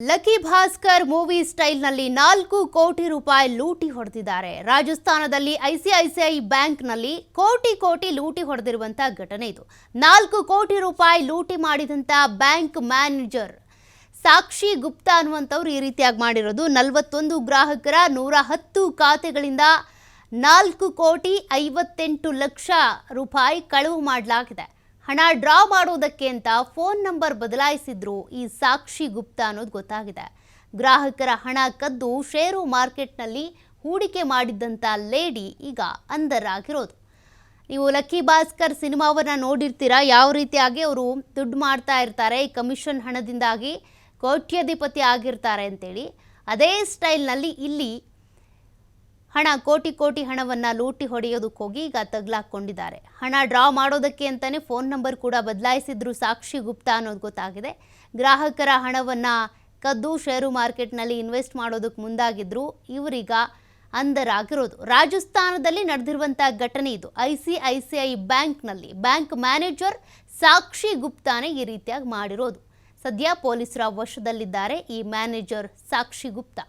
Lucky Bhaskar movie ಸ್ಟೈಲ್ನಲ್ಲಿ ನಾಲ್ಕು ಕೋಟಿ ರೂಪಾಯಿ ಲೂಟಿ ಹೊಡೆದಿದ್ದಾರೆ. ರಾಜಸ್ಥಾನದಲ್ಲಿ ಐಸಿಐಸಿಐ ಬ್ಯಾಂಕ್ನಲ್ಲಿ ಕೋಟಿ ಕೋಟಿ ಲೂಟಿ ಹೊಡೆದಿರುವಂತಹ ಘಟನೆ ಇದು. ನಾಲ್ಕು ಕೋಟಿ ರೂಪಾಯಿ ಲೂಟಿ ಮಾಡಿದಂಥ ಬ್ಯಾಂಕ್ ಮ್ಯಾನೇಜರ್ ಸಾಕ್ಷಿ ಗುಪ್ತಾ ಅನ್ನುವಂಥವ್ರು ಈ ರೀತಿಯಾಗಿ ಮಾಡಿರೋದು. ನಲವತ್ತೊಂದು ಗ್ರಾಹಕರ ನೂರ ಹತ್ತು ಖಾತೆಗಳಿಂದ ನಾಲ್ಕು ಕೋಟಿ ಐವತ್ತೆಂಟು ಲಕ್ಷ ರೂಪಾಯಿ ಕಳವು ಮಾಡಲಾಗಿದೆ. ಹಣ ಡ್ರಾ ಮಾಡೋದಕ್ಕೆ ಅಂತ ಫೋನ್ ನಂಬರ್ ಬದಲಾಯಿಸಿದ್ರು ಈ ಸಾಕ್ಷಿ ಗುಪ್ತಾ ಅನ್ನೋದು ಗೊತ್ತಾಗಿದೆ. ಗ್ರಾಹಕರ ಹಣ ಕದ್ದು ಷೇರು ಮಾರ್ಕೆಟ್ನಲ್ಲಿ ಹೂಡಿಕೆ ಮಾಡಿದ್ದಂಥ ಲೇಡಿ ಈಗ ಅಂದರಾಗಿರೋದು ನೀವು ಲಕ್ಕಿ ಭಾಸ್ಕರ್ ಸಿನಿಮಾವನ್ನು ನೋಡಿರ್ತೀರಾ? ಯಾವ ರೀತಿಯಾಗಿ ಅವರು ದುಡ್ಡು ಮಾಡ್ತಾ ಇರ್ತಾರೆ? ಈ ಕಮಿಷನ್ ಹಣದಿಂದಾಗಿ ಕೋಟ್ಯಾಧಿಪತಿ ಆಗಿರ್ತಾರೆ ಅಂತೇಳಿ. ಅದೇ ಸ್ಟೈಲ್ನಲ್ಲಿ ಇಲ್ಲಿ ಹಣ, ಕೋಟಿ ಕೋಟಿ ಹಣವನ್ನ ಲೂಟಿ ಹೊಡೆಯೋದಕ್ಕೋಗಿ ಈಗ ತಗ್ಲಾಕೊಂಡಿದ್ದಾರೆ. ಹಣ ಡ್ರಾ ಮಾಡೋದಕ್ಕೆ ಅಂತಾನೆ ಫೋನ್ ನಂಬರ್ ಕೂಡ ಬದಲಾಯಿಸಿದ್ರು ಸಾಕ್ಷಿ ಗುಪ್ತಾ ಅನ್ನೋದು ಗೊತ್ತಾಗಿದೆ. ಗ್ರಾಹಕರ ಹಣವನ್ನ ಕದ್ದು ಷೇರು ಮಾರ್ಕೆಟ್ನಲ್ಲಿ ಇನ್ವೆಸ್ಟ್ ಮಾಡೋದಕ್ಕೆ ಮುಂದಾಗಿದ್ರು. ಇವರೀಗ ಅಂದರಾಗಿರೋದು ರಾಜಸ್ಥಾನದಲ್ಲಿ ನಡೆದಿರುವಂಥ ಘಟನೆ ಇದು. I C I C I ಬ್ಯಾಂಕ್ನಲ್ಲಿ ಬ್ಯಾಂಕ್ ಮ್ಯಾನೇಜರ್ ಸಾಕ್ಷಿ ಗುಪ್ತಾನೇ ಈ ರೀತಿಯಾಗಿ ಮಾಡಿರೋದು. ಸದ್ಯ ಪೊಲೀಸರ ವಶದಲ್ಲಿದ್ದಾರೆ. ಈ ಮ್ಯಾನೇಜರ್ ಸಾಕ್ಷಿ ಗುಪ್ತಾ.